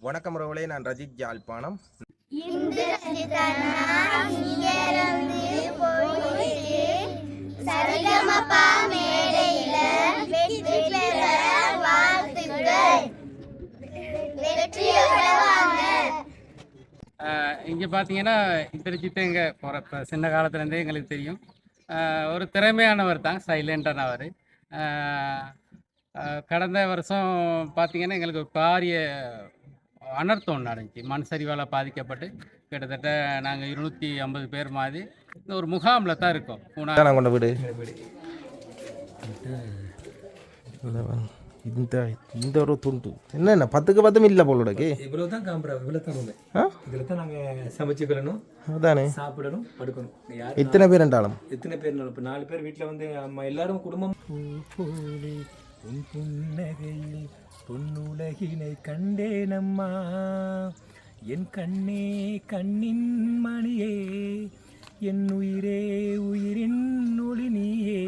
வணக்கம் ரவுளே நான் ரஜித் ஜாழ்ப்பாணம் இங்கே பார்த்தீங்கன்னா இத்திருச்சித்து எங்கே போகிற சின்ன காலத்துலேருந்தே எங்களுக்கு தெரியும். ஒரு திறமையானவர் தான் சைலண்டானவர் கடந்த வருஷம் பார்த்தீங்கன்னா எங்களுக்கு ஒரு பாரிய அனர்த்தம் ஒன்று நடந்துச்சு மண் சரிவால் பாதிக்கப்பட்டு கிட்டத்தட்ட நாங்கள் இருநூற்றி ஐம்பது பேர் மாதிரி இந்த ஒரு முகாமில் தான் இருக்கோம். பூனா நான் கொண்ட வீடு? இந்த இந்த ஒரு துண்டு. என்ன பத்துக்கு பத்தும் இல்லை போலோடக்கு இவ்வளவு தான் காம்பரா இவ்வளவு தான் ரூம். இதில் தான் நாங்கள் சமைச்சுக்கணும் அதானே? சாப்பிடணும் படுக்கணும். இத்தனை பேர் என்றாலும் எத்தனை பேர் இப்போ நாலு பேர் வீட்டில் வந்து அம்மா எல்லாரும் குடும்பம் உன் புன்னகையில் பொன்னுலகினை கண்டேனம்மா. என் கண்ணே கண்ணின் மணியே என் உயிரே உயிரின் ஒளி நீயே.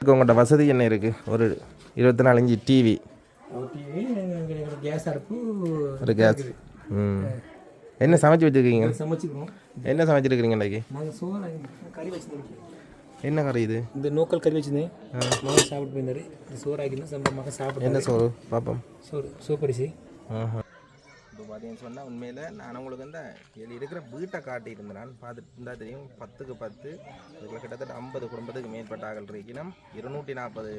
உங்கள்கிட்ட வசதி என்ன இருக்கு? ஒரு இருபத்தி நாலு இன்ச்சு டிவி கேஸ் அடுப்பு ஒரு கேஸ் ம். என்ன சமைச்சு வச்சுருக்கீங்க? சமைச்சுக்கிறோம் என்ன சமைச்சிருக்கிறீங்க இன்னைக்கு? நாங்கள் சோறு கறி வச்சுருந்தோம் என்ன கறி இது? இந்த நோக்கல் கறி வச்சிருந்தேன். மகன் சாப்பிட்டு போயிருந்தாரு. இந்த சோறு ஆக்கினா சம்ப மகன் சாப்பிட்டு என்ன சோறு? பார்ப்போம் சோறு சோப்பரிசி இப்போ பார்த்தீங்கன்னு சொன்னால் உண்மையில் நான் உங்களுக்கு இந்த இதில் இருக்கிற வீட்டை காட்டியிருந்தேன். நான் பார்த்துட்டு இருந்தால் தெரியும் பத்துக்கு பத்து இதில் கிட்டத்தட்ட ஐம்பது குடும்பத்துக்கு மேற்பட்ட ஆகல் இருக்கணும் இருநூற்றி நாற்பது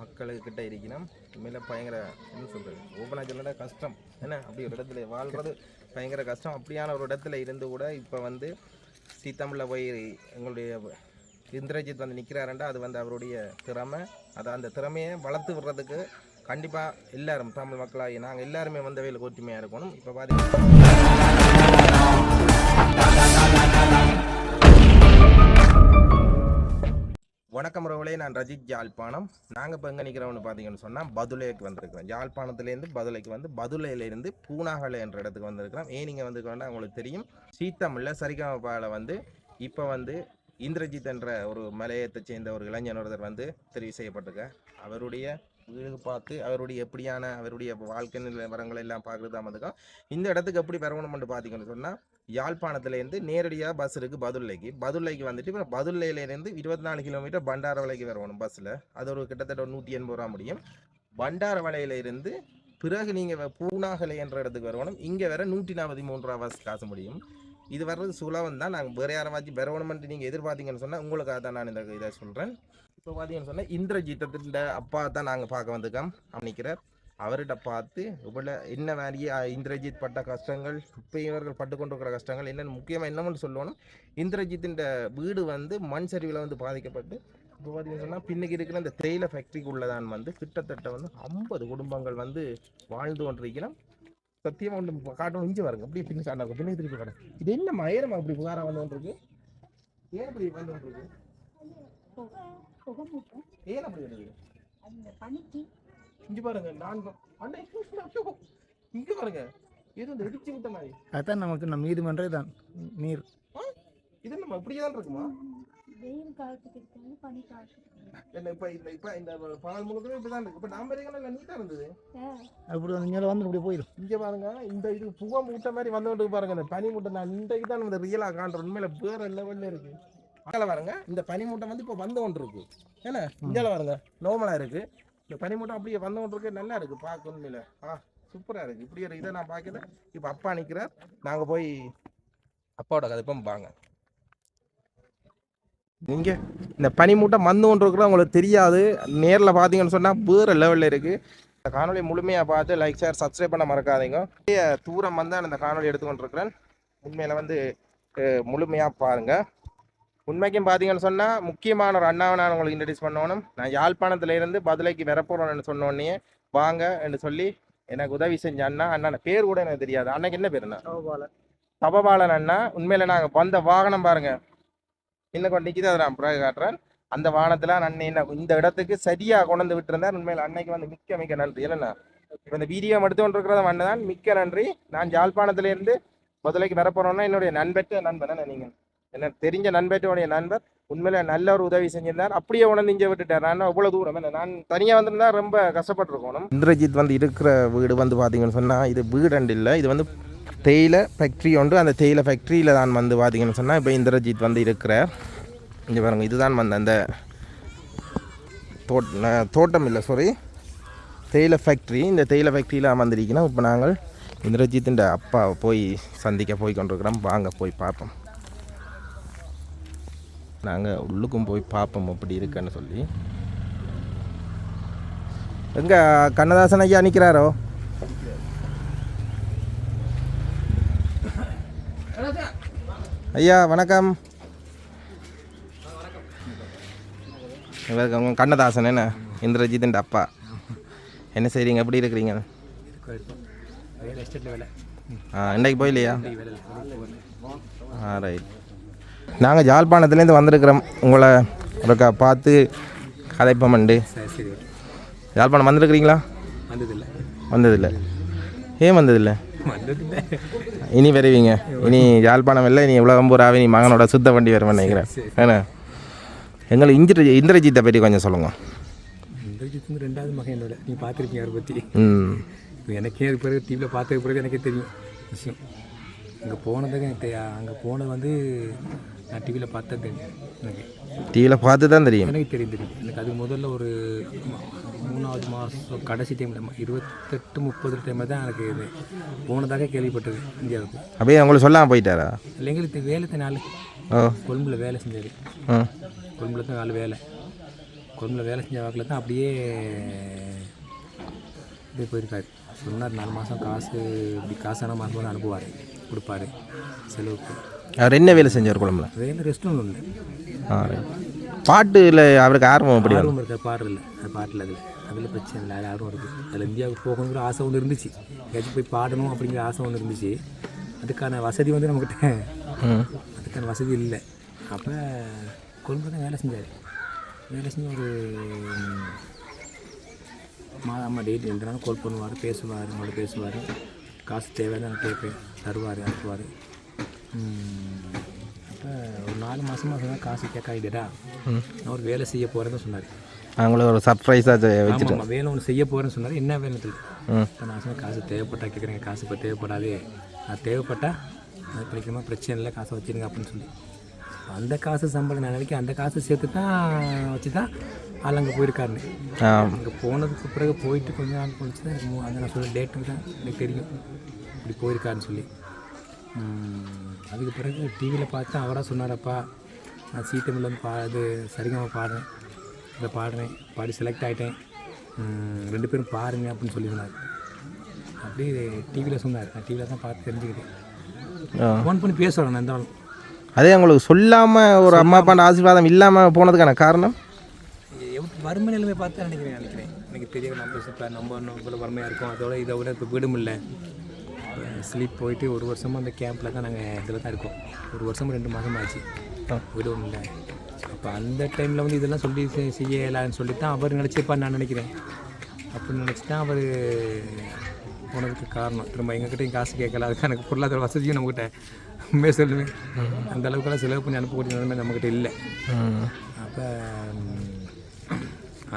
மக்களுக்கிட்ட இருக்கணும் உண்மையில் பயங்கர என்ன சொல்கிறது ஓப்பனாக சொல்லட கஷ்டம். என்ன? அப்படி ஒரு இடத்துல வாழ்கிறது பயங்கர கஷ்டம். அப்படியான ஒரு இடத்துல இருந்து கூட இப்போ வந்து சீத்தமிழில் போய் எங்களுடைய இந்திரஜித் வந்து நிற்கிறாருண்டா அது வந்து அவருடைய திறமை. அதை அந்த திறமையை வளர்த்து விடுறதுக்கு கண்டிப்பாக எல்லாரும் தமிழ் மக்களாகி நாங்கள் எல்லாருமே வந்த வேலை ஒற்றுமையாக இருக்கணும். இப்போ பார்த்தீங்கன்னா வணக்கம் ரவலே நான் ரஜித் யாழ்ப்பாணம் நாங்கள் இப்போ எங்கே நிற்கிறோம்னு பார்த்தீங்கன்னு சொன்னால் பதுலைக்கு வந்திருக்கிறோம். யாழ்ப்பாணத்துலேருந்து பதுலைக்கு வந்து பதுலையிலேருந்து பூனாகலை என்ற இடத்துக்கு வந்திருக்கிறோம். ஏன் நீங்கள் வந்திருக்கோம்னா உங்களுக்கு தெரியும் சீத்தமிழில் சரிகமபாவில் வந்து இப்போ வந்து இந்திரஜித் என்ற ஒரு மலையத்தை சேர்ந்த ஒரு இளைஞன் ஒருத்தர் வந்து தெரிவு செய்யப்பட்டிருக்க. அவருடைய வீடு பார்த்து அவருடைய எப்படியான அவருடைய வாழ்க்கை நிலவரங்களை எல்லாம் பார்க்குறது தான் இந்த இடத்துக்கு எப்படி வரணும்னு பார்த்தீங்கன்னு சொன்னால் யாழ்ப்பாணத்துலேருந்து நேரடியாக பஸ் இருக்குது பதுல்லைக்கு. பதுல்லைக்கு வந்துட்டு இப்போ பதுல்லையிலேருந்து இருபத்தி நாலு கிலோமீட்டர் பண்டார வலைக்கு வரணும் பஸ்ஸில் அது ஒரு கிட்டத்தட்ட ஒரு நூற்றி எண்பது ரூபா முடியும். பண்டார இருந்து பிறகு நீங்கள் பூனாகலை என்ற இடத்துக்கு வரணும். இங்கே வர நூற்றி நாற்பத்தி மூணு ரூபா பஸ் காசு முடியும். இது வர்றது சுலபம் தான். நாங்கள் வேறு யாராச்சும் வரணுமென்ட்டு நீங்கள் எதிர்பார்த்தீங்கன்னு சொன்னால் உங்களுக்காக தான் நான் இந்த இதை சொல்கிறேன் இப்போ பார்த்தீங்கன்னு சொன்னால் இந்திரஜித்தத்தின் அப்பா தான் நாங்கள் பார்க்க வந்திருக்கோம். அமைக்கிறார் அவர்கிட்ட பார்த்து இவ்வளோ என்ன மாதிரியே இந்திரஜித் பட்ட கஷ்டங்கள் இப்போ இவர்கள் பட்டு கொண்டிருக்கிற கஷ்டங்கள் என்னென்னு முக்கியமாக என்னமென்னு சொல்லணும். இந்திரஜித்தின் வீடு வந்து மண் சரிவில் வந்து பாதிக்கப்பட்டு இப்போ பார்த்தீங்கன்னு சொன்னால் பின்னுக்கு இருக்கிற இந்த தேயிலை ஃபேக்ட்ரிக்கு உள்ளதான் வந்து கிட்டத்தட்ட வந்து ஐம்பது குடும்பங்கள் வந்து வாழ்ந்து கொண்டிருக்கிறோம். சத்தியமாக ஒன்று காட்டணும் இஞ்சி வருங்க அப்படியே பின்னு சாண்டாங்க பின்னுக்கு திருப்பி வரேன் இது என்ன மயிரம் அப்படி புகாராக வந்து ஏன் அப்படி வந்து கொண்டிருக்கு ஏன் அப்படி வருது இங்க பாருங்க நான் அண்ணா, இங்க பாருங்க. இது இந்த இடிச்சு விட்ட மாதிரி. அதான் நமக்கு நம்ம நீதிமன்றம் தான். நீர். ஆ? இது நம்ம இப்படியே தான் இருக்குமா? வெயில் காலத்துக்கு பனி காலத்துக்கு. என்ன இப்ப இந்த இப்ப இந்த பால் முழுக்கவே இப்படிதான் இருக்கு. இப்ப நாம இருக்கல நீட்டா இருந்தது. அப்படி இங்கே வந்து இப்படி போயிடும் இங்க பாருங்க இந்த இது புகை மூட்டை மாதிரி வந்துட்டு பாருங்க. இந்த பனி மூட்டை நான் இன்றைக்கு தான் இந்த ரியலா காண்ற உண்மையில வேற லெவல்ல இருக்கு. அங்கே பாருங்க இந்த பனி மூட்டை வந்து இப்போ வந்து கொண்டு இருக்கு. ஏன்னா இங்கே பாருங்க நார்மலா இருக்கு. இந்த பனி மூட்டை அப்படியே வந்து கொண்டு இருக்கு. நல்லா இருக்கு பார்க்க உண்மையில. ஆ சூப்பரா இருக்கு. இப்படி ஒரு இதை நான் பார்க்கல இப்போ அப்பா நிற்கிறார் நாங்க போய் அப்பாவோட கதை இப்போ வாங்க நீங்க இந்த பனி மூட்டை மந்து கொண்டு இருக்கிற உங்களுக்கு தெரியாது. நேர்ல பாத்தீங்கன்னு சொன்னா வேற லெவல்ல இருக்கு. இந்த காணொலி முழுமையா பார்த்து லைக் ஷேர் சப்ஸ்கிரைப் பண்ண மறக்காதீங்க. தூரம் வந்து நான் இந்த காணொலி எடுத்துக்கொண்டிருக்கிறேன் உண்மையில வந்து அஹ், முழுமையா பாருங்க. உண்மைக்கும் பார்த்தீங்கன்னு சொன்னால் முக்கியமான ஒரு அண்ணாவை நான் உங்களுக்கு இன்ட்ரடியூஸ் பண்ணணும். நான் யாழ்ப்பாணத்துல இருந்து பதிலைக்கு வரப்போகிறோன்னு சொன்னோடனே வாங்க என்று சொல்லி எனக்கு உதவி செஞ்ச அண்ணா அண்ணா பேர் கூட எனக்கு தெரியாது. அன்னைக்கு என்ன பேர் அண்ணா? தபபாலன் அண்ணா. உண்மையில நாங்கள் வந்த வாகனம் பாருங்க. இன்னும் கொண்டு நிற்கிது அதை நான் பிறகு காட்டுறேன். அந்த வானத்தில் அண்ணன் என்ன இந்த இடத்துக்கு சரியாக கொண்டு வந்து விட்டுருந்தார். உண்மையில் அன்னைக்கு வந்து மிக்க மிக்க நன்றி. இல்லைண்ணா. இப்போ இந்த வீடியோ எடுத்து கொண்டிருக்கிறத அண்ணன் தான் மிக்க நன்றி. நான் யாழ்ப்பாணத்திலேருந்து முதலைக்கு வரப்போகிறோன்னா என்னுடைய நண்பற்ற நண்பன் நீங்கள் என்ன தெரிஞ்ச நண்பற்றோடைய நண்பர் உண்மையில நல்ல ஒரு உதவி செஞ்சிருந்தார். அப்படியே உணர்ந்து இங்கே விட்டுட்டார். நான் அவ்வளோ தூரம்? இல்லை நான் தனியாக வந்திருந்தா ரொம்ப கஷ்டப்பட்டுருக்கணும். இந்திரஜித் வந்து இருக்கிற வீடு வந்து பார்த்தீங்கன்னு சொன்னால் இது வீடு இல்லை. இது வந்து தேயிலை ஃபேக்ட்ரி உண்டு. அந்த தேயிலை ஃபேக்ட்ரியில் தான் வந்து பார்த்தீங்கன்னு சொன்னால் இப்போ இந்திரஜித் வந்து இருக்கிறார். இங்கே பாருங்க இதுதான் வந்து அந்த தோட் தோட்டம் இல்லை சாரி தேயிலை ஃபேக்ட்ரி இந்த தேயிலை ஃபேக்ட்ரியில் வந்திருக்கீங்கன்னா இப்போ நாங்கள் இந்திரஜித்தின் அப்பா போய் சந்திக்க போய் கொண்டிருக்கிறோம். வாங்க போய் பார்ப்போம். நாங்கள் உள்ளுக்கும் போய் பார்ப்போம் அப்படி இருக்குன்னு சொல்லி. எங்கே கண்ணதாசன் ஐயா நிற்கிறாரோ ஐயா வணக்கம். இவருக்கு உங்க கண்ணதாசன் என்ன? இந்திரஜித்தின் அப்பா. என்ன செய்றீங்க? எப்படி இருக்கிறீங்க? ஆ இன்றைக்கு போயிலையா? ஆ ரைட் நாங்கள் ஜாழ்ப்பாணத்துலேருந்து வந்திருக்கிறோம். உங்களை ஒருக்கா பார்த்து கதைப்பமண்டு யாழ்ப்பாணம் வந்திருக்கிறீங்களா? வந்ததில்லை. வந்ததில்லை. ஏன் வந்ததில்லை? இனி வருவீங்க. இனி யாழ்ப்பாணம் இல்லை இனி உலகம் பூராவே நீ மகனோட சுத்த வண்டி வருவேன் நினைக்கிறேன். ஏன்னா எங்களுக்கு இந்திர இந்திரஜித்தை பற்றி கொஞ்சம் சொல்லுங்க. இந்திரஜித் ரெண்டாவது மகன் என்னோட. நீ பார்த்துருப்பீங்க அவரை பற்றி எனக்கே அது பிறகு டிவியில் பார்த்த பிறகு எனக்கே தெரியும் விஷயம். அங்கே போனதுக்கு எனக்கு அங்கே போனது வந்து நான் டிவியில் தெரியும். எனக்கு. டிவியில் பார்த்து தான் தெரியும். எனக்கு தெரியும் தெரியும். எனக்கு அது முதல்ல ஒரு மூணாவது மாதம் கடைசி டைமில் இருபத்தெட்டு முப்பது டைமில் தான் எனக்கு இது போனதாக கேள்விப்பட்டது இந்தியாவுக்கு. அப்படியே உங்களுக்கு சொல்லாமல் போயிட்டாரா? இல்லை எங்களுக்கு வேலை நாள் கொழும்புல வேலை செஞ்சார் ம் கொழும்புல தான் நாலு வேலை. கொழும்புல வேலை செஞ்ச வாக்கில் தான் அப்படியே இப்படி போயிருக்காரு. சொன்னார் நாலு மாதம் காசு இப்படி காசான மாதம் அனுப்புவார் கொடுப்பாரு செலவுக்கு. அவர் என்ன வேலை செஞ்சார் குழம்புல? வேலை ரெஸ்ட் ஒன்றும் இல்லை. ஆ பாட்டுல அவருக்கு ஆர்வம் எப்படி ஆர்வம் இருக்கா? பாடல இல்லை. அது பாட்டில் அதில் அதில் பிரச்சனை இல்லை. அது ஆர்வம் இருக்குது அதில் இந்தியாவுக்கு போகணுங்கிற ஆசை ஒன்று இருந்துச்சு. எங்கேயாச்சும் போய் பாடணும் அப்படிங்கிற ஆசை ஒன்று இருந்துச்சு. அதுக்கான வசதி வந்து நம்மக்கிட்ட ம். அதுக்கான வசதி இல்லை. அப்போ கொழும்பு தான் வேலை செஞ்சார். வேலை செஞ்சு ஒரு மாதம் அம்மா டெய்லி ரெண்டு நாள் கால் பண்ணுவார் பேசுவார் நம்மளோட பேசுவார். காசு தேவையான கேட்பேன். தருவார் அனுப்புவார். அப்போ ஒரு நாலு மாதமாக சொன்னால் காசு கேட்காதடா. நான் ஒரு வேலை செய்ய போகிறேன்னு சொன்னார். அவங்கள ஒரு சர்ப்ரைஸாக வேலை ஒன்று செய்ய போகிறேன்னு சொன்னார். என்ன வேலை இப்போ நான் சொன்ன காசு தேவைப்பட்டா கேட்குறேங்க காசு இப்போ தேவைப்படாது. நான் தேவைப்பட்டா அது படிக்கணுமா பிரச்சனை இல்லை காசை வச்சுருங்க அப்படின்னு சொல்லி. அந்த காசு சம்பளம் நான் நினைக்கிறேன் அந்த காசு சேர்த்து தான் வச்சு தான் ஆள் அங்கே போயிருக்காருன்னு அங்கே போனதுக்கு பிறகு போயிட்டு கொஞ்ச நாள் கழிச்சு தான் எனக்கு அந்த நான் சொல்ல டேட்டு தான் எனக்கு தெரியும். இப்படி போயிருக்காருன்னு சொல்லி. அதுக்கு பிறகு டிவியில் பார்த்து அவராக சொன்னாரப்பா நான் சீ தமிழில் வந்து பா இது சரிகமாக பாடுறேன். இதை பாடுறேன். பாடி செலக்ட் ஆகிட்டேன் ரெண்டு பேரும் பாருங்க அப்படின்னு சொல்லி சொன்னார். அப்படியே டிவியில் சொன்னார். நான் டிவியில் தான் பார்த்து தெரிஞ்சுக்கிட்டேன். ஃபோன் பண்ணி பேசுகிறேன் நான் இருந்தாலும். அதே உங்களுக்கு சொல்லாமல் ஒரு அம்மா அப்பாண்ட ஆசீர்வாதம் இல்லாமல் போனதுக்கான காரணம்? வறுமை நிலைமை பார்த்து நினைக்கிறேன் நினைக்கிறேன். எனக்கு தெரிய நம்ம நம்ம இவ்வளோ வறுமையாக இருக்கோம். அதோட இதை விட இப்போ வீடும் இல்லை ஸ்லீப் போயிட்டு ஒரு வருஷமாக அந்த கேம்பில் தான் நாங்கள் இதில் தான் இருக்கோம். ஒரு வருஷம் ரெண்டு மாதம் ஆச்சு. வீடு ஒன்றும் இல்லை. அப்போ அந்த டைமில் வந்து இதெல்லாம் சொல்லி செய்யலான்னு சொல்லி தான் அவர் நினச்சிருப்பான்னு நான் நினைக்கிறேன். அப்படின்னு நினச்சி தான் அவர் போனதுக்கு காரணம். திரும்ப எங்ககிட்டையும் காசு கேட்கல. அதுக்கு எனக்கு பொருளாதார வசதியும் நம்மக்கிட்ட உண்மையை சொல்லுவேன் அந்த அளவுக்குலாம் செலவு பண்ணி அனுப்பக்கூடிய நிலைமை நம்மக்கிட்ட இல்லை. அப்போ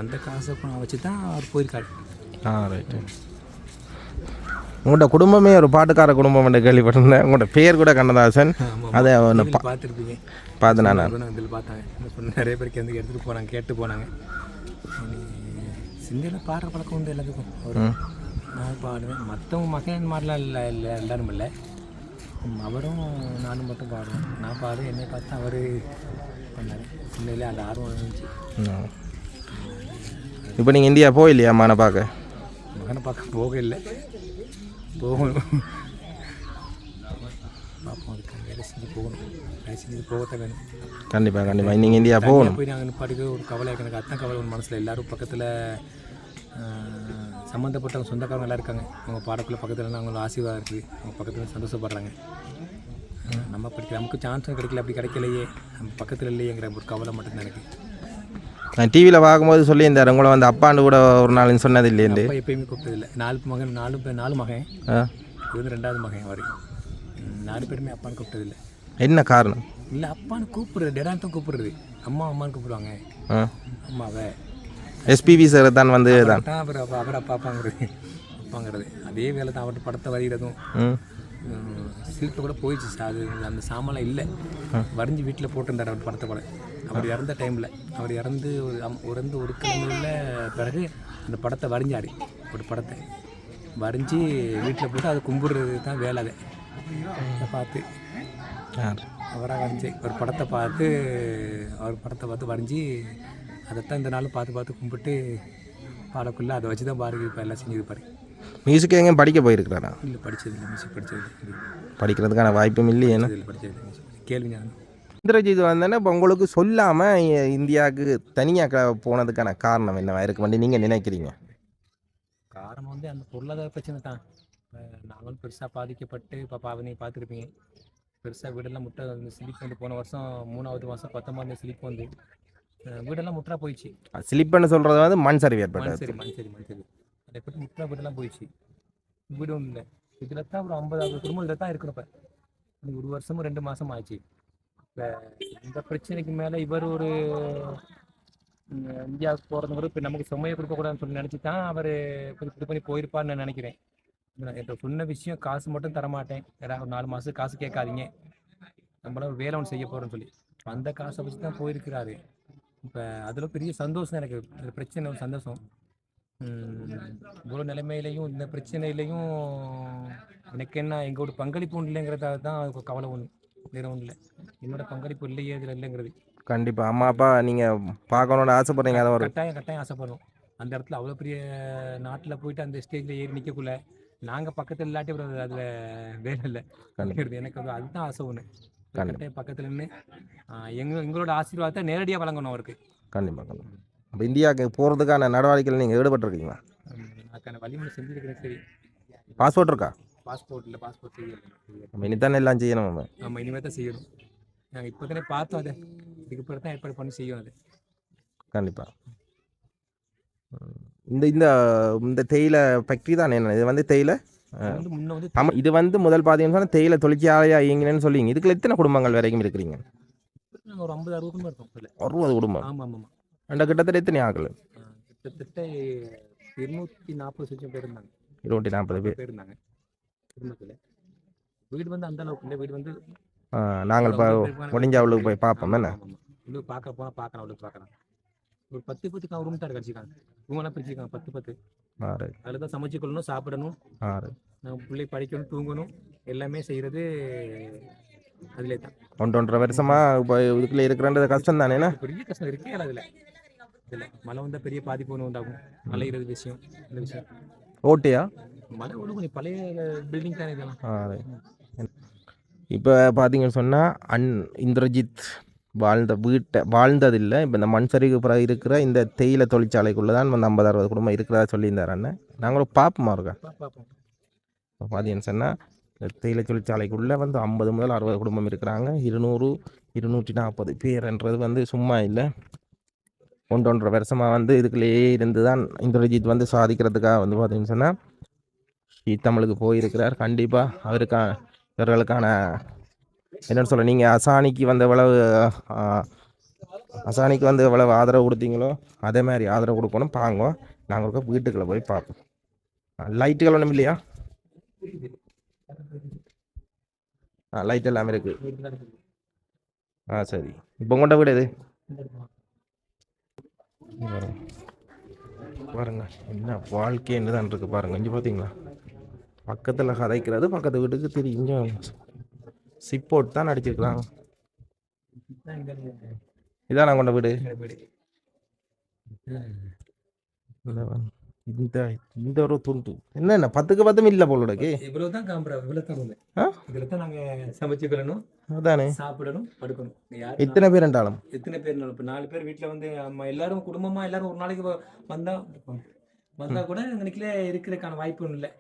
அந்த காசை வச்சு தான் அவர் போயிருக்காரு. ஆ ரைட்டு உங்களோட குடும்பமே ஒரு பாட்டுக்கார குடும்பம் என்று கேள்விப்பட்டிருந்தேன். உங்களோட பேர் கூட கண்ணதாசன். அதை ஒன்று பார்த்துருப்பீங்க. பார்த்து நான் இதில் பார்த்தாங்க நிறைய பேருக்கு வந்து எடுத்துகிட்டு போனாங்க கேட்டு போனாங்க. சிந்தையில் பாடுற பழக்கம் உண்டு எல்லாத்துக்கும். நான் பாடுவேன் மற்றவங்க மகன் மாதிரிலாம் இல்லை இல்லை எல்லாரும் இல்லை. அவரும் நானும் மட்டும் பாடுவேன். நான் பாடுவேன் என்னை பார்த்து அவர் பண்ணார். சிந்தையில் அந்த ஆர்வம் இருந்துச்சு. இப்போ நீங்கள் இந்தியா போயில்லையா மகனை பார்க்க? மகனை பார்க்க போக இல்லை போகணும். பார்ப்போம் அதுக்கு வேலை செஞ்சு போகணும் வேலை செஞ்சு போகத்தான் வேணும் கண்டிப்பாக கண்டிப்பாக நீங்கள் இந்தியா போகணும். போய் நாங்கள் நிப்பாட்டுக்கு ஒரு கவலை எனக்கு அதான் கவலை ஒரு மனசில். எல்லாரும் பக்கத்தில் சம்மந்தப்பட்டவங்க சொந்தக்காரங்க எல்லாம் இருக்காங்க. அவங்க பாடக்குள்ள பக்கத்தில் அவங்களோட ஆசீர்வாதம் இருக்குது அவங்க பக்கத்தில் சந்தோஷப்படுறாங்க. நம்ம படிக்க நமக்கு சான்ஸும் கிடைக்கல அப்படி கிடைக்கலையே. நம்ம பக்கத்தில் இல்லையேங்கிற ஒரு கவலை மட்டும்தான் எனக்கு நான் டிவியில் பார்க்கும்போது சொல்லியிருந்தார் உங்களை வந்து அப்பாண்டு கூட ஒரு நாள் சொன்னது அப்பா எப்பயுமே கூப்பிட்டதில்லை. நாலு மகன் நாலு பேர் நாலு மகன். இது வந்து ரெண்டாவது மகன் அவர் நாலு பேருமே அப்பான்னு கூப்பிட்டதில்லை. என்ன காரணம்? இல்லை அப்பான்னு கூப்பிடுறது டெடான்ட்டும் கூப்பிடுறது. அம்மா அம்மான்னு கூப்பிடுவாங்க. அம்மாவை. எஸ்பிபி சார் தான் வந்து தான். தான் அப்புறம் அப்பா அவரை பாப்பாங்கிறது அப்பாங்கிறது. அதே வேலை தான் அவர்கிட்ட படத்தை வரைகிறதும். ம். சிலிப்பை கூட போயிடுச்சு சார் அது அந்த சாமான்லாம் இல்லை. வரைஞ்சி வீட்டில் போட்டிருந்தார் அவர் படத்தை கூட அவர் இறந்த டைமில் அவர் இறந்து ஒரு இறந்து ஒரு கிழமையில் பிறகு அந்த படத்தை வரைஞ்சார். ஒரு படத்தை வரைஞ்சி வீட்டில் போட்டு அதை கும்பிடுறது தான் வேலை அதை. அதை பார்த்து அவராக வரைஞ்சி ஒரு படத்தை பார்த்து அவர் படத்தை பார்த்து வரைஞ்சி அதைத்தான் இந்த நாள் பார்த்து பார்த்து கும்பிட்டு பாடக்குள்ளே அதை வச்சு தான் பாருங்க இப்போ எல்லாம் செஞ்சது பாரு. மியூசிக் எங்கேயும் படிக்க போயிருக்கிறாரா? இல்லை படித்தது இல்லை மியூசிக் படித்தது படிக்கிறதுக்கான வாய்ப்பும் இல்லையேன்னு படிச்சது இல்லை படித்தது. கேள்வி ஞானம். இந்திரஜித் வந்தோன்னே இப்போ உங்களுக்கு சொல்லாமல் இந்தியாவுக்கு தனியாக போனதுக்கான காரணம் என்னவா இருக்க? வேண்டி நீங்கள் நினைக்கிறீங்க? காரணம் வந்து அந்த பொருளாதார பிரச்சனை தான். இப்ப நாங்களும் பெருசாக பாதிக்கப்பட்டு இப்போ பாவனை பார்த்துருப்பீங்க. பெருசாக வீடெல்லாம் முட்டை வந்து ஸ்லிப் வந்து போன வருஷம் மூணாவது மாதம் பத்தொம்பது ஸ்லிப் வந்து வீடெல்லாம் முட்டா போயிடுச்சு. ஸ்லிப்புன்னு சொல்கிறது வந்து மண் சரிவு மண் ஏற்பட்டது சரி மண் சரி மண் சரி அதை பற்றி முட்டா வீடெல்லாம் போயிடுச்சு? வீடு ஒன்றும் இல்லை. இதில் தான் ஒரு ஐம்பது அறுபது குடும்பம் இதில் தான் இருக்கணும் இப்போ ஒரு வருஷமும் ரெண்டு மாதம் ஆச்சு. இப்போ இந்த பிரச்சனைக்கு மேலே இவர் ஒரு இந்தியாவுக்கு போகிறதுங்கிறது இப்போ நமக்கு சுமையை கொடுக்கக்கூடாதுன்னு சொல்லி நினச்சி தான் அவர் கொஞ்சம் இது பண்ணி போயிருப்பார்னு நான் நினைக்கிறேன். நான் என்கிட்ட சொன்ன விஷயம் காசு மட்டும் தரமாட்டேன். ஏதாவது ஒரு நாலு மாதம் காசு கேட்காதீங்க. நம்மளாம் வேலை ஒன்று செய்ய போகிறோம்னு சொல்லி. அந்த காசை வச்சு தான் போயிருக்கிறாரு. இப்போ அதில் பெரிய சந்தோஷம் எனக்கு. இந்த பிரச்சனை ஒரு சந்தோஷம். இவ்வளோ நிலைமையிலையும் இந்த பிரச்சனையிலையும் எனக்கு என்ன எங்களோட பங்களிப்பு ஒன்று தான் கவலை ஒன்று வேற ஒன்றும் இல்லை. என்னோட பங்களிப்பு இல்லையே இதில் இல்லைங்கிறது. கண்டிப்பாக அம்மா அப்பா நீங்கள் பார்க்கணுன்னு ஆசைப்படுறீங்க அதை ஒரு கட்டாயம் கட்டாயம் ஆசைப்படுறோம் அந்த இடத்துல அவ்வளோ பெரிய நாட்டில் போயிட்டு அந்த ஸ்டேஜில் ஏறி நிற்கக்குள்ள நாங்கள் பக்கத்தில் இல்லாட்டி அப்புறம் அதில் வேலை இல்லை. எனக்கு அது அதுதான் ஆசை ஒன்று. கட்டாயம் பக்கத்தில் நின்று எங்க எங்களோட ஆசீர்வாதத்தை நேரடியாக வழங்கணும் அவருக்கு. கண்டிப்பாக கண்டிப்பாக அப்போ இந்தியாவுக்கு போகிறதுக்கான நடவடிக்கையில் நீங்கள் ஈடுபட்டிருக்கீங்களா? அதுக்கான வழிமுறை செஞ்சுருக்கிறேன் சரி. பாஸ்போர்ட் இருக்கா? பாஸ்போர்ட் இல்லை பாஸ்போர்ட் செய்யலை. நம்ம இனித்தானே எல்லாம் செய்யணும் நம்ம. நம்ம இனிமேல் தான் செய்யணும். நாங்கள் இப்போ தானே பார்த்தோம் அதை. இதுக்கு பிறகு தான் ஏற்பாடு பண்ணி செய்யணும் அது. கண்டிப்பாக இந்த இந்த இந்த தேயிலை ஃபேக்ட்ரி தான் என்ன இது வந்து தேயிலை? ஆமாம் இது வந்து முதல் பார்த்தீங்கன்னு தேயிலை தொழிற்சாலையாக இயங்கினேன்னு சொல்லிங்க இதுக்குள்ள எத்தனை குடும்பங்கள் வரைக்கும் இருக்கிறீங்க? ஒரு ஐம்பது அறுபது குடும்பம் இருக்கோம் அறுபது குடும்பம்? ஆமாம் ஆமாம் ரெண்டு கிட்டத்தட்ட எத்தனை ஆகல கிட்டத்தட்ட இருநூத்தி நாற்பது சொச்சம் பேர் இருந்தாங்க. இருநூற்றி நாற்பது பேர் இருந்தாங்க. குடும்பத்தில். வீடு வந்து அந்த அளவுக்கு இல்லை. வீடு வந்து நாங்கள் இப்போ முடிஞ்சாவளுக்கு போய் பார்ப்போம் என்ன? இன்னும் பார்க்க போனால் பார்க்கலாம் அவளுக்கு பார்க்கலாம் ஒரு பத்து பத்துக்கு ரூம் தான் கிடச்சிருக்காங்க ரூமெல்லாம் பிரிச்சிருக்காங்க பத்து பத்து. ஆறு. அதில் தான் சமைச்சு கொள்ளணும் சாப்பிடணும். ஆறு. நம்ம பிள்ளை படிக்கணும் தூங்கணும். எல்லாமே செய்கிறது அதிலே தான் ஒன்று ஒன்றரை வருஷமாக இப்போ இதுக்குள்ளே இருக்கிறன்றது கஷ்டம் தானே பெரிய கஷ்டம் இருக்கே அதில். இதில் மழை வந்தால் பெரிய பாதிப்பு ஒன்று உண்டாகும். மழைகிறது விஷயம் இந்த விஷயம். ஓட்டியா? மழை ஒன்று கொஞ்சம் பழைய பில்டிங் தானே இதெல்லாம்? ஆறு இப்போ பார்த்தீங்கன்னு சொன்னால் அன் இந்திரஜித் வாழ்ந்த வீட்டை வாழ்ந்ததில்லை. இப்போ இந்த மண் சரிவுக்கு பிறகு இருக்கிற இந்த தேயிலை தொழிற்சாலைக்குள்ளே தான் வந்து ஐம்பது அறுபது குடும்பம் இருக்கிறதா சொல்லியிருந்தார் அண்ணன். நாங்களும் பார்ப்போமா இருக்கா இப்போ பார்த்தீங்கன்னு சொன்னால் இந்த தேயிலை தொழிற்சாலைக்குள்ளே வந்து ஐம்பது முதல் அறுபது குடும்பம் இருக்கிறாங்க. இருநூறு இருநூற்றி நாற்பது பேர்ன்றது வந்து சும்மா இல்லை. ஒன்றொன்றரை வருஷமாக வந்து இதுக்குள்ளேயே இருந்து தான் இந்திரஜித் வந்து சாதிக்கிறதுக்காக வந்து பார்த்தீங்கன்னு சொன்னால் ஸ்ரீ தமிழுக்கு போயிருக்கிறார். கண்டிப்பாக அவருக்கான இவர்களுக்கான என்னென்னு சொல்ல நீங்கள் அசானிக்கு வந்த எவ்வளவு அசானிக்கு வந்து எவ்வளவு ஆதரவு கொடுத்தீங்களோ அதே மாதிரி ஆதரவு கொடுக்கணும். பாங்க நாங்கள் இருக்க வீட்டுக்குள்ளே போய் பார்ப்போம். லைட்டுகள் ஒன்றும் இல்லையா? ஆ லைட் எல்லாமே இருக்கு. ஆ சரி. இப்போ கொண்ட வீடு எது? பாருங்க. பாருங்க என்ன வாழ்க்கைன்னு தான் இருக்கு பாருங்க. இங்கே பார்த்தீங்களா பக்கத்தில் கதைக்கிறது பக்கத்து வீட்டுக்கு தெரியும் சிப்போட் தான் அடிச்சிருக்கிறாங்க இதான் நான் கொண்ட வீடு. இந்த. இந்த ஒரு துண்டு. என்ன என்ன பத்துக்கு பத்தும் இல்லை போலோடக்கு இவ்வளவு தான் காம்பரா இவ்வளவு தான். ஆ? இதுல தான் நாங்க சமைச்சுக்கணும் அதானே? சாப்பிடணும் படுக்கணும். யாரு எத்தனை பேர் என்றாலும் எத்தனை பேர் இப்போ நாலு பேர் வீட்ல வந்து நம்ம எல்லாரும் குடும்பமா எல்லாரும் ஒரு நாளைக்கு வந்தா வந்தா கூட எங்களுக்குள்ள இருக்கிறதுக்கான வாய்ப்பு ஒன்றும் இல்லை.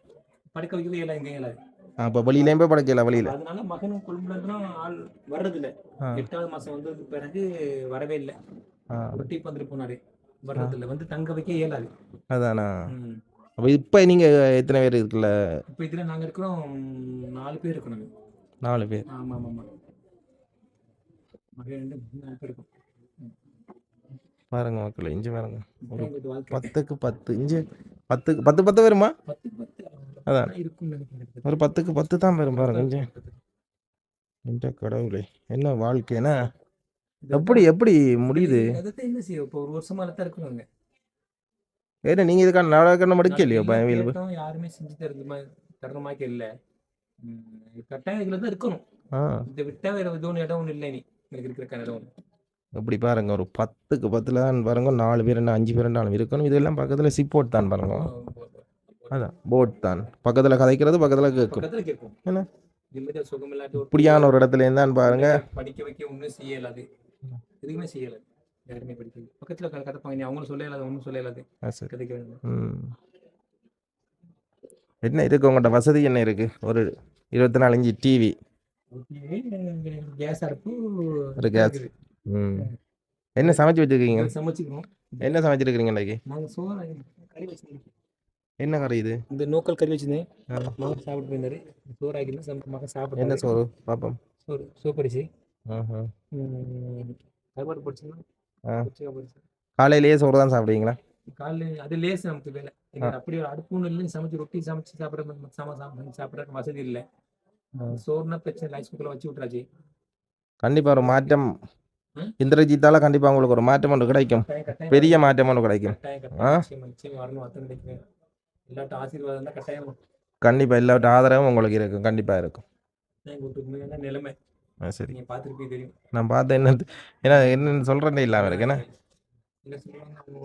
படுக்க வைக்கவே இல்லை எங்க இயலாது அப்போ வெளியிலேயும் போய் படைக்கல வெளியில். அதனால மகனும் குடும்பம் ஆள் வர்றது இல்ல ஆ. எட்டாவது மாசம் வந்ததுக்கு பிறகு வரவே இல்லை. ஒட்டி வந்துட்டு போனாரு. வர்றது இல்ல வந்து தங்க வைக்க இயலாது. அதானா. அப்போ இப்போ நீங்கள் எத்தனை பேர் இருக்குல்ல? இப்போ இதுல நாங்க இருக்கிறோம் நாலு பேர் இருக்கோம் நாங்க நாலு பேர். ஆமா ஆமா ஆமா மகன் ரெண்டு மூணு பேர் இருக்கும். பாருங்க மக்கள் இஞ்சி பாருங்க பத்துக்கு பத்து இஞ்சி பத்துக்கு பத்து பத்து வருமா? அதான். ஒரு பத்துக்கு பத்து தான் வரும் பாருங்க இஞ்சி. இந்த கடவுளே என்ன வாழ்க்கைனா எப்படி எப்படி முடியுது? என்ன செய்யும் இப்போ ஒரு வருஷமா தான் இருக்கணுங்க. ஏன்னா நீங்க இதுக்கான நடக்கணும் மடிக்கலையோ பயவியல் கேட்டோம், யாருமே செஞ்சு தருது மாதிரி தருண மாதிரி இல்ல. கட்டாயம் இதுல தான் இருக்கணும் இதை விட்டா வேற எதுவும் இடம் ஒன்றும் இல்லை நீ எனக்கு இருக்கிற இடம் ஒன்று இப்படி பாருங்க ஒரு பத்துக்கு பத்துல தான் பாருங்க நாலு பேர் என்ன அஞ்சு பேர் நாலு இருக்கணும். இதெல்லாம் பக்கத்துல சிப்போர்ட் தான் பாருங்க. அதான் போட் தான். பக்கத்துல கதைக்கிறது பக்கத்துல கேட்கும் என்ன? இப்படியான ஒரு இடத்துல இருந்தான் பாருங்க. படிக்க வைக்க ஒன்றும் செய்யலாது. எதுவுமே செய்யலாது. யாருமே படிக்க. பக்கத்துல கதைப்பாங்க நீ அவங்களும் சொல்ல ஒன்றும் சொல்ல கதைக்க வேண்டாம் என்ன இருக்கு உங்கள்கிட்ட வசதி என்ன இருக்கு? ஒரு இருபத்தி நாலு இன்ச்சு டிவி கேஸ் அடுப்பு ஒரு gas. ம். என்ன சமைச்சு வச்சிருக்கீங்க? சமைச்சுக்கிறோம். என்ன சமைச்சிருக்கீங்க இன்னைக்கு? சோறு கறி வச்சிருக்கோம். என்ன கறி இது? இந்த நோக்கல் கறி வச்சிருந்தேன். மகன் சாப்பிட்டு போயிருந்தாரு சோறு ஆக்கிட்டு மகன் சாப்பிட்டு என்ன சோறு? பாப்போம். சோறு சோப்பரிசி ஆஹா. கருவாடு பொடிச்சுன்னா காலையிலேயே சோறு தான் சாப்பிடுவீங்களா? காலைல அது லேஸ் நமக்கு வேலை. அப்படி ஒரு அடுப்பு ஒண்ணு இல்லை சமைச்சு ரொட்டி சமைச்சு சாப்பிட சாமா சாப்பிட சாப்பிட வசதி இல்லை. சோறுனா பிரச்சனை ரைஸ் குக்கர்ல வச்சு விட்றாச்சு கண்டிப்பா ஒரு மாற்றம்? இந்திரஜித்தால கண்டிப்பா உங்களுக்கு ஒரு மாற்றம் ஒன்று கிடைக்கும். பெரிய மாற்றம் ஒன்று கிடைக்கும். கட்டாயம் ஆ? கட்டாயம் நிச்சயமா நிச்சயம். வரணும் அத்தனை கிடைக்கும் எல்லாட்டும் ஆசீர்வாதம் தான் கட்டாயம் கண்டிப்பா எல்லாவற்ற ஆதரவும் உங்களுக்கு இருக்கும். கண்டிப்பா இருக்கும். நிலைமை. சரி. நான் பார்த்தேன் என்ன ஏன்னா என்னன்னு சொல்றேன்னே இல்லாம இருக்கு. என்ன?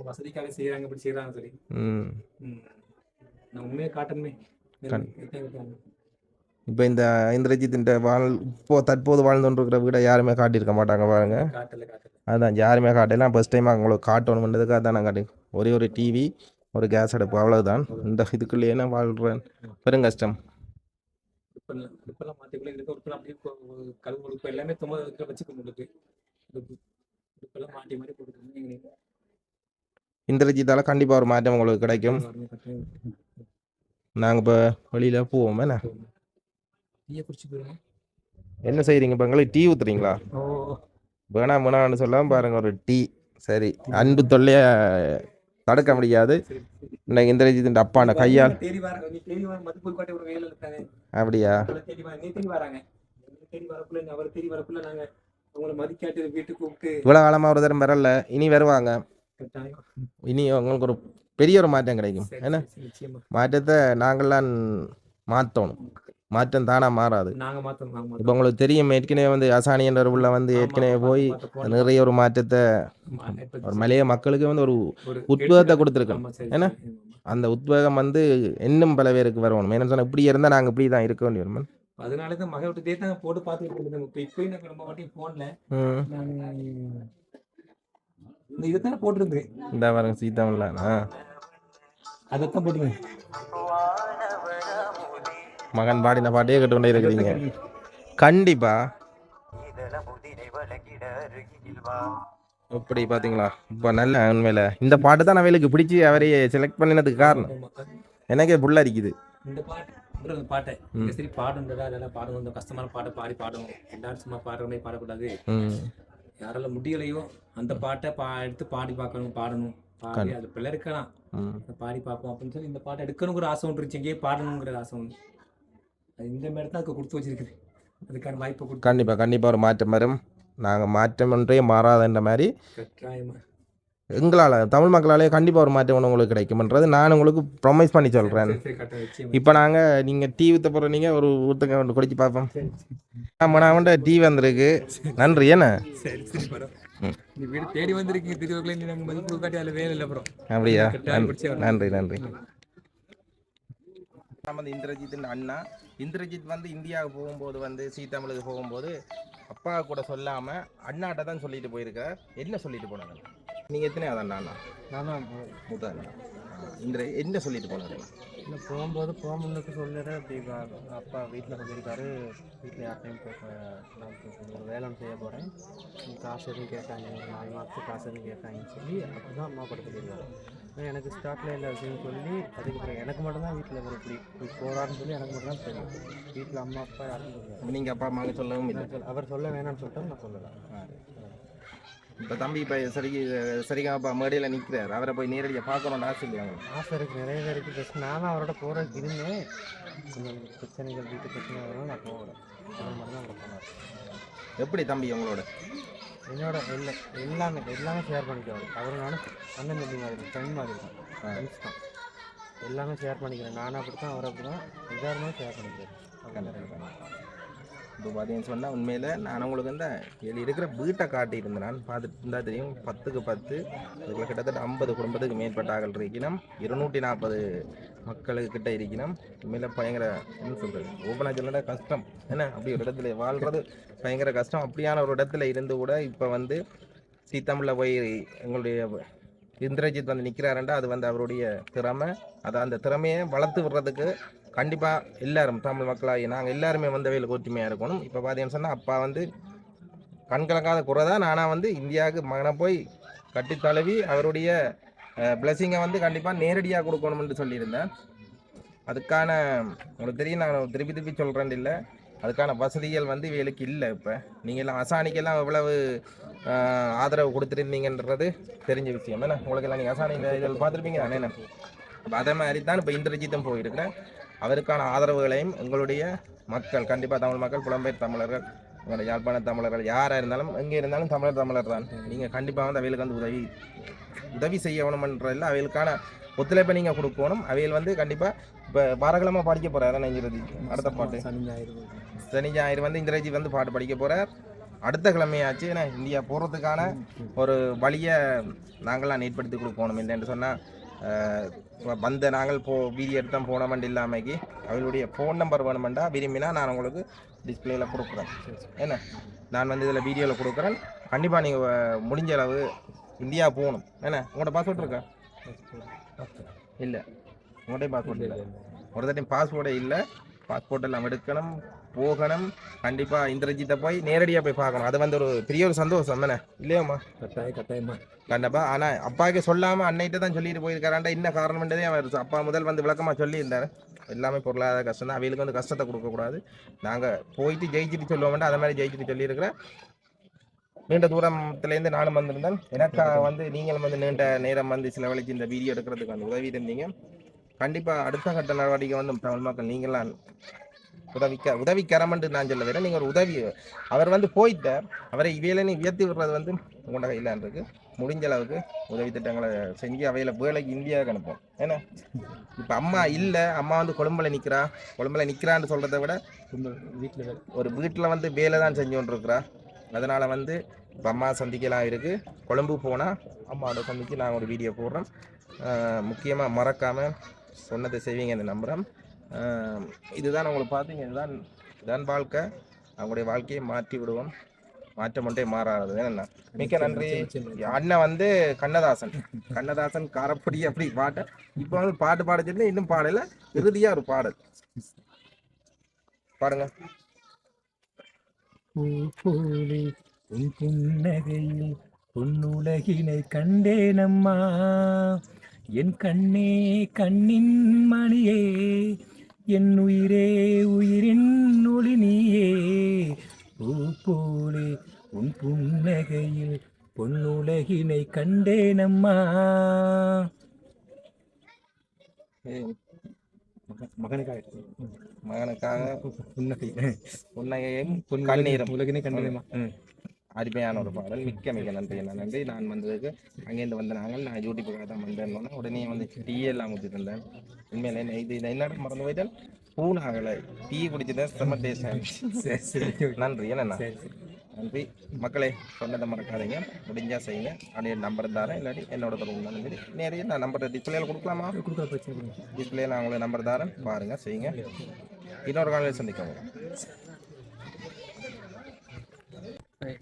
வசதிக்காக செய்யறாங்க இப்படி செய்யறாங்க சொல்லி. ம். ம். நான் உண்மையை காட்டணுமே. இப்போ இந்த இந்திரஜித் இந்த வாழ் இப்போ தற்போது வாழ்ந்து கொண்டிருக்கிற வீடை யாருமே காட்டியிருக்க மாட்டாங்க பாருங்க. அதான் யாருமே காட்டலாம் ஃபர்ஸ்ட் டைம் உங்களுக்கு காட்டணுன்றதுக்காக தான் நான் காட்டு ஒரே ஒரு டிவி ஒரு கேஸ் அடுப்பு அவ்வளவுதான். இந்த இதுக்குள்ளேயே நான் வாழ்கிறேன் பெரும் கஷ்டம் இந்திரஜித்தால கண்டிப்பாக ஒரு மாற்றம் உங்களுக்கு கிடைக்கும். நாங்கள் இப்போ வெளியில் போவோம் என்ன? என்ன செய்கிறீங்க இப்போ எங்களுக்கு டீ ஊற்றுறீங்களா ஓ. வேணாம் வேணாம்னு சொல்லாம பாருங்க ஒரு டீ. சரி அன்பு தொல்லைய தடுக்க முடியாது. இன்னைக்கு இந்திரஜித் அப்பாண்ட கையால். அப்படியா? அவங்கள தேடி வர நீ தேடி வராங்க. நீ தேடி வரக்குள்ள நீ அவர் தேடி வரக்குள்ள நாங்க அவங்கள மதிக்காட்டி வீட்டுக்கு கூப்பிட்டு இவ்வளோ காலமாக ஒரு தரம் வரல இனி வருவாங்க. இனி உங்களுக்கு ஒரு பெரிய ஒரு மாற்றம் கிடைக்கும். என்ன? மாற்றத்தை நாங்கள்லாம் மாற்றணும் மாற்றம் தானாக மாறாது. இப்போ உங்களுக்கு தெரியும் ஏற்கனவே வந்து அசானி என்ற உள்ள வந்து ஏற்கனவே போய். நிறைய ஒரு மாற்றத்தை ஒரு மலைய மக்களுக்கு வந்து ஒரு உத்வேகத்தை. கொடுத்திருக்கோம். ஆமா. அந்த உத்வேகம் வந்து இன்னும் பல பேருக்கு வரணும். என்ன சொன்னால் இப்படி இருந்தால் நாங்கள் இப்படி தான் இருக்க வேண்டி வரும் அதனால தான் மகன் விட்டு தான் போட்டு பார்த்துட்டு இருந்தேன். இப்போ ரொம்ப வாட்டி போன்ல ம். நான் இந்த இதைத்தானே போட்டிருந்தேன். இந்த பாருங்க சீதாமல்லா. ஆ. அதைத்தான் போட்டிருந்தேன். மகன் பாடின பாட்டையே கேட்டுக்கொண்டே இருக்கிறீங்க. கண்டிப்பா. எப்படி பாத்தீங்களா? இப்போ நல்ல உண்மையில. இந்த பாட்டு தான் அவளுக்கு பிடிச்சி அவரையே செலக்ட் பண்ணினதுக்கு காரணம். எனக்கே புள்ள அடிக்குது. இந்த பாட்டு பாட்டை. சரி பாடுன்றதா அதெல்லாம் பாடணும் இந்த கஷ்டமான பாட்டை பாடி பாடணும். எல்லாரும் சும்மா பாடுறவனே பாடக்கூடாது. யாரால முடியலையோ அந்த பாட்டை பா எடுத்து பாடி பார்க்கணும் பாடணும். பாடி அது பிள்ளை இருக்கலாம். பாடி பார்ப்போம் அப்படின்னு சொல்லி இந்த பாட்டை எடுக்கணுங்கிற ஆசை ஒன்று இருந்துச்சு. எங்கேயே பாடணுங்கிற ஆசை ஒன்று. அது இந்த மாதிரி தான் அதுக்கு கொடுத்து வச்சிருக்குது. அதுக்கான வாய்ப்பை கொடுத்து. கண்டிப்பா கண்டிப்பா ஒரு மாற்றம் வரும். நாங்கள் மாற்றம் ஒன்றே மாறாதுன்ற மாதிரி கட்டாயமா. எங்களால் தமிழ் மக்களாலே கண்டிப்பாக ஒரு மாற்றம் ஒன்று உங்களுக்கு கிடைக்கும்ன்றது நான் உங்களுக்கு ப்ரொமைஸ் பண்ணி சொல்கிறேன். இப்போ நாங்கள் நீங்கள் டீ ஊற்ற போகிற நீங்கள் ஒரு ஊற்றுங்க ஒன்று குடிச்சு பார்ப்போம். ஆமாம் நான் டீ வந்திருக்கு. நன்றி என்ன? சரி சரி பரம் நீ வீடு தேடி வந்திருக்கீங்க திருவள்ளுவர் நீ நாங்கள் மதிப்பு காட்டி அதில் வேலை இல்லை அப்புறம் அப்படியா? நன்றி. நன்றி. இந்திரஜித்தின் அண்ணா. இந்திரஜித் வந்து இந்தியாவுக்கு போகும்போது வந்து சீதாமலுக்கு போகும்போது அப்பா கூட சொல்லாம அண்ணாட்ட தான் சொல்லிட்டு போயிருக்கார். என்ன சொல்லிட்டு போனாங்க நீங்க எத்தனை அண்ணா? அண்ணா. நான் அண்ணா. இந்திர என்ன சொல்லிட்டு போனாங்க இல்லை போகும்போது போக முன்னுக்கு சொல்லிடுறேன் அப்படி அப்பா வீட்டில் சொல்லியிருக்காரு. வீட்டில் யார்ட்டையும் போக வேலை செய்ய போகிறேன் காசு எதுவும் கேட்டாங்க. நாலு மாதத்துக்கு காசு எதுவும் கேட்டாங்கன்னு சொல்லி அப்போ தான் அம்மா கூட சொல்லியிருக்காரு. எனக்கு ஸ்டார்ட்ல இல்லை அப்படின்னு சொல்லி அதுக்கப்புறம் எனக்கு மட்டும்தான் வீட்டில் ஒரு இப்படி இப்படி போகிறான்னு சொல்லி எனக்கு மட்டும் தான் தெரியும். வீட்டில் அம்மா அப்பா யாருக்கும் தெரியாது நீங்க அப்பா அம்மாவுக்கு சொல்லவும் இல்லை? அவர் சொல்ல வேணாம்னு சொல்லிட்டு நான் சொல்லலை. இப்போ தம்பி இப்போ சரி சரிகாப்பா மேடையில் நிற்கிறார் அவரை போய் நேரடியாக பார்க்கணும்னு ஆசை இல்லையா? ஆசை இருக்குது நிறைய பேர் இருக்குது ஜஸ்ட் நானும் அவரோட போகிறதுக்கு இருந்தேன். கொஞ்சம் பிரச்சனைகள் வீட்டு பிரச்சனை நான் போகல. அவர் மட்டும் தான் எப்படி தம்பி உங்களோட? என்னோட எல்லா எல்லாமே எல்லாமே ஷேர் பண்ணிக்குவார் அவர் நானும் அண்ணன் தம்பி மாதிரி ஃப்ரெண்ட் மாதிரி தான் ஃப்ரெண்ட்ஸ் தான். எல்லாமே ஷேர் பண்ணிக்கிறேன். நானும் அப்படி தான் அவர் அப்படி தான் எல்லாருமே ஷேர் பண்ணிக்கிறேன் இப்போ பார்த்தீங்கன்னு சொன்னால் உண்மையில் நான் உங்களுக்கு இந்த இதில் இருக்கிற வீட்டை காட்டியிருந்தேன் நான் பார்த்துட்டு இருந்தால் தெரியும் பத்துக்கு பத்து இதுக்குள்ள கிட்டத்தட்ட ஐம்பது குடும்பத்துக்கு மேற்பட்ட ஆக்கள் இருக்கணும் இருநூற்றி நாற்பது மக்களுக்கிட்ட இருக்கணும் உண்மையில் பயங்கர என்ன சொல்கிறது ஓப்பனாக சொல்லிட கஷ்டம். என்ன? அப்படி ஒரு இடத்துல வாழ்கிறது பயங்கர கஷ்டம். அப்படியான ஒரு இடத்துல இருந்து கூட இப்போ வந்து சீத்தமிழில் போய் எங்களுடைய இந்திரஜித் வந்து நிற்கிறாருண்டா அது வந்து அவருடைய திறமை. அதை அந்த திறமையை வளர்த்து விடுறதுக்கு கண்டிப்பாக எல்லாரும் தமிழ் மக்களாகி நாங்கள் எல்லாருமே வந்து வேலுக்கு ஒற்றுமையாக இருக்கணும். இப்போ பார்த்தீங்கன்னு சொன்னால் அப்பா வந்து கண்கலங்காத குறை தான். நானாக வந்து இந்தியாவுக்கு மகனை போய் கட்டி தழுவி அவருடைய பிளெஸிங்கை வந்து கண்டிப்பாக நேரடியாக கொடுக்கணும்னு சொல்லியிருந்தேன். அதுக்கான உங்களுக்கு தெரியும் நான் திருப்பி திருப்பி சொல்கிறேன் இல்லை. அதுக்கான வசதிகள் வந்து வேலுக்கு இல்லை இப்போ. நீங்கள் எல்லாம் அசானிக்கெல்லாம் எவ்வளவு ஆதரவு கொடுத்துருந்தீங்கன்றது தெரிஞ்ச விஷயம். என்ன உங்களுக்கு எல்லாம் நீங்கள் அசானி இதில் பார்த்துருப்பீங்க தானே என்ன? அதே மாதிரி தான் இப்போ இந்திரஜித்தும் போயிருக்கிறேன். அவருக்கான ஆதரவுகளையும் எங்களுடைய மக்கள் கண்டிப்பாக தமிழ் மக்கள் புலம்பெயர் தமிழர்கள் உங்களோட யாழ்ப்பாண தமிழர்கள் யாராக இருந்தாலும் எங்கே இருந்தாலும் தமிழர் தமிழர் தான் நீங்கள் கண்டிப்பாக வந்து அவைகளுக்கு வந்து உதவி உதவி செய்யணுமன்றதில் அவைகளுக்கான ஒத்துழைப்பை நீங்கள் கொடுக்கணும் அவைகள் வந்து கண்டிப்பாக இப்போ வாரக்கிழமை படிக்க போகிறாரு நெஞ்சிரதி அடுத்த பாட்டு. சனி ஞாயிறு வந்து. இந்திரஜித் வந்து பாட்டு படிக்க போகிறார் அடுத்த கிழமையாச்சு ஏன்னா இந்தியா போகிறதுக்கான ஒரு வழியை நாங்களாம் ஏற்படுத்தி கொடுக்கணும் இல்லைன்னு சொன்னால் வந்த நாங்கள் போ வீடியோ எடுத்தோம் போனமண்டு இல்லாமைக்கு அவளுடைய ஃபோன் நம்பர் வேணுமெண்டா விரும்பினா நான் உங்களுக்கு டிஸ்பிளேல கொடுக்குறேன். என்ன? நான் வந்து இதில் வீடியோவில் கொடுக்குறேன். கண்டிப்பாக நீங்கள் முடிஞ்ச அளவு இந்தியா போகணும். என்ன? உங்களோட பாஸ்போர்ட் இருக்கா? இல்லை. உங்கள்கிட்ட பாஸ்போர்ட் இல்லை ஒரு தட்டி பாஸ்போர்ட்டே இல்லை. பாஸ்போர்ட் எல்லாம் எடுக்கணும் போகணும். கண்டிப்பாக இந்திரஜித்தை போய் நேரடியாக போய் பார்க்கணும். அது வந்து ஒரு பெரிய ஒரு சந்தோஷம். என்ன? இல்லையாம்மா? கட்டாய கட்டாயமா கண்டிப்பா. ஆனால் அப்பாவுக்கு சொல்லாமல் அன்னைகிட்ட தான் சொல்லிட்டு போயிருக்காராண்டா என்ன காரணம்ன்றதே அவர் அப்பா முதல் வந்து விளக்கமாக சொல்லியிருந்தார். எல்லாமே பொருளாதார கஷ்டம் தான். அவங்களுக்கு வந்து கஷ்டத்தை கொடுக்கக்கூடாது. நாங்கள் போயிட்டு ஜெயிச்சுட்டு சொல்லுவோம்டா அதை மாதிரி ஜெயிச்சுட்டு சொல்லியிருக்கிறேன் நீண்ட தூரத்துலேருந்து நானும் வந்திருந்தேன். எனக்கு வந்து நீங்களும் வந்து நீண்ட நேரம் வந்து செலவழித்து இந்த வீடியோ எடுக்கிறதுக்கு வந்து உதவி இருந்தீங்க. கண்டிப்பாக அடுத்த கட்ட நடவடிக்கை வந்து தமிழ் மக்கள் நீங்களாம் உதவிக்க உதவிக்கரமன்று நான் சொல்ல வரேன். நீங்கள் ஒரு உதவி அவர் வந்து போயிட்ட அவரை இவையில நீ உயர்த்தி விடுறது வந்து உங்களோட கையில் இருக்கு. முடிஞ்ச அளவுக்கு உதவி திட்டங்களை செஞ்சு அவையில வேலைக்கு இந்தியாவுக்கு அனுப்போம் ஏன்னா இப்போ அம்மா இல்லை அம்மா வந்து கொழும்புல நிற்கிறா கொழும்புல நிற்கிறான்னு சொல்கிறத விட வீட்டில் ஒரு வீட்டில் வந்து வேலை தான் செஞ்சு கொண்டிருக்கிறா. அதனால் வந்து இப்போ அம்மா சந்திக்கலாம் இருக்குது கொழும்பு போனால் அம்மாவோட சந்தித்து நான் ஒரு வீடியோ போடுறேன். முக்கியமாக மறக்காமல் சொன்னதை செய்வீங்கன்னு நம்புகிறேன் ஆஹ் இதுதான் உங்களுக்கு பார்த்தீங்க இதுதான் இதுதான் வாழ்க்கை. அவங்களுடைய வாழ்க்கையை மாற்றி விடுவோம். மாற்றம் ஒன்றே மாறாது என்ன? மிக்க நன்றி. அண்ணன் வந்து கண்ணதாசன். கண்ணதாசன் காரப்பொடி அப்படி பாட்டை. இப்போ வந்து பாட்டு பாட சொல்லி இன்னும் பாடல. இறுதியா ஒரு பாடல். பாடுங்க பூ போலே உன் புன்னகையில் பொன்னுலகினை கண்டேனம்மா என் கண்ணே கண்ணின் மணியே என் உயிரே உயிரின் ஒளி நீயே பூ போலே உன் புன்னகையில் பொன்னுலகினை கண்டேனம்மா மகனுக்காக மகனுக்காக புன்னகை. புன்னகையும் கண்ணீரும். உலகினை கண்டேனம்மா அருமையான ஒரு பாடல். மிக்க மிக்க நன்றி என்ன நன்றி. நான் வந்ததுக்கு அங்கேருந்து வந்த நாங்கள் நான் யூடியூப்புக்காக தான் வந்தேன் உடனே வந்து டீ எல்லாம் ஊற்றிட்டு இருந்தேன். உண்மையில என்ன இது இது என்னடா மறந்து போயிட்டேன்? பூனாகலை. டீ குடிச்சுட்டேன் செம்ம டேஸ்ட் நன்றி என்னண்ணா? நன்றி. மக்களே சொன்னதை மறக்காதீங்க. முடிஞ்சா செய்யுங்க. அப்படியே நம்பர் தரேன். இல்லாட்டி என்னோட தொடர்பு சரி நேரையே நான் நம்பர் டிஸ்பிளேல கொடுக்கலாமா. டிஸ்பிளே நான் உங்களுக்கு நம்பர் தரேன். பாருங்க செய்யுங்க. இன்னொரு காலையில் சந்திக்கோங்க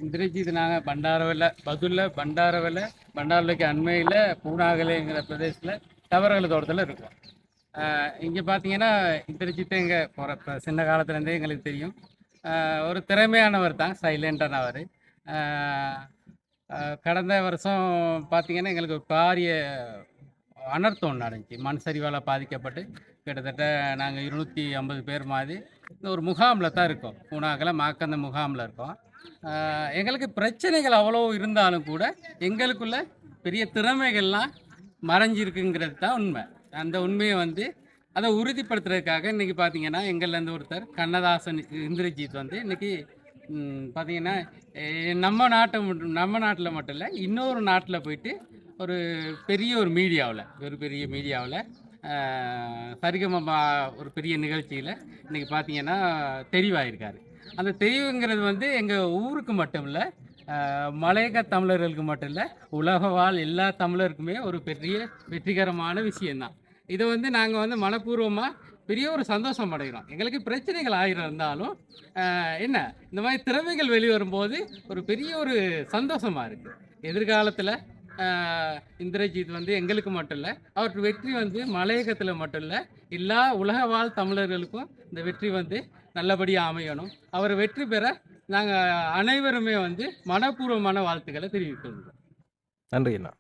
இந்திரஜித் நாங்கள் பண்டாரவலை பதுல பண்டாரவலை பண்டாரவலைக்கு அண்மையில் பூனாகலைங்கிற பிரதேசத்தில் தவறுகளை தோட்டத்தில் இருக்கும். இங்கே பார்த்தீங்கன்னா இந்திரஜித் எங்கள் போகிற சின்ன காலத்துலேருந்தே எங்களுக்கு தெரியும். ஒரு திறமையானவர் தான் சைலண்டானவர் கடந்த வருஷம் பார்த்திங்கன்னா எங்களுக்கு ஒரு பாரிய அனர்த்தம் ஒன்று நடந்துச்சு மண் சரிவால் பாதிக்கப்பட்டு கிட்டத்தட்ட நாங்கள் இருநூற்றி ஐம்பது பேர் மாதிரி ஒரு முகாமில் தான் இருக்கோம். பூனாக்கில் மாக்கந்த முகாமில் இருக்கோம். எங்களுக்கு பிரச்சனைகள் அவ்வளோ இருந்தாலும் கூட எங்களுக்குள்ள பெரிய திறமைகள்லாம் மறைஞ்சிருக்குங்கிறது தான் உண்மை. அந்த உண்மையை வந்து அதை உறுதிப்படுத்துறதுக்காக இன்றைக்கி பார்த்தீங்கன்னா எங்கள்லேருந்து ஒருத்தர் கண்ணதாசன் இந்திரஜித் வந்து இன்றைக்கி பார்த்தீங்கன்னா நம்ம நாட்டை மட்டும் நம்ம நாட்டில் மட்டும் இல்லை இன்னொரு நாட்டில் போயிட்டு ஒரு பெரிய ஒரு மீடியாவில் ஒரு பெரிய மீடியாவில் சரிகமபா ஒரு பெரிய நிகழ்ச்சியில் இன்றைக்கி பார்த்தீங்கன்னா தெரிவாயிருக்காரு. அந்த தெரிவுங்கிறது வந்து எங்கள் ஊருக்கு மட்டும் இல்லை மலையக தமிழர்களுக்கு மட்டும் இல்லை உலக வாழ் எல்லா தமிழருக்குமே ஒரு பெரிய வெற்றிகரமான விஷயந்தான் இதை வந்து நாங்கள் வந்து மனப்பூர்வமாக பெரிய ஒரு சந்தோஷம் அடைகிறோம் எங்களுக்கு பிரச்சனைகள் ஆயிரம் இருந்தாலும் என்ன இந்த மாதிரி திறமைகள் வெளிவரும்போது ஒரு பெரிய ஒரு சந்தோஷமாக இருக்குது எதிர்காலத்தில் இந்திரஜித் வந்து எங்களுக்கு மட்டும் இல்லை அவருக்கு வெற்றி வந்து மலையகத்தில் மட்டும் இல்லை எல்லா உலக வாழ் தமிழர்களுக்கும் இந்த வெற்றி வந்து நல்லபடியாக அமையணும். அவர் வெற்றி பெற நாங்கள் அனைவருமே வந்து மனப்பூர்வமான வாழ்த்துக்களை தெரிவிக்கின்றோம் நன்றி அண்ணா.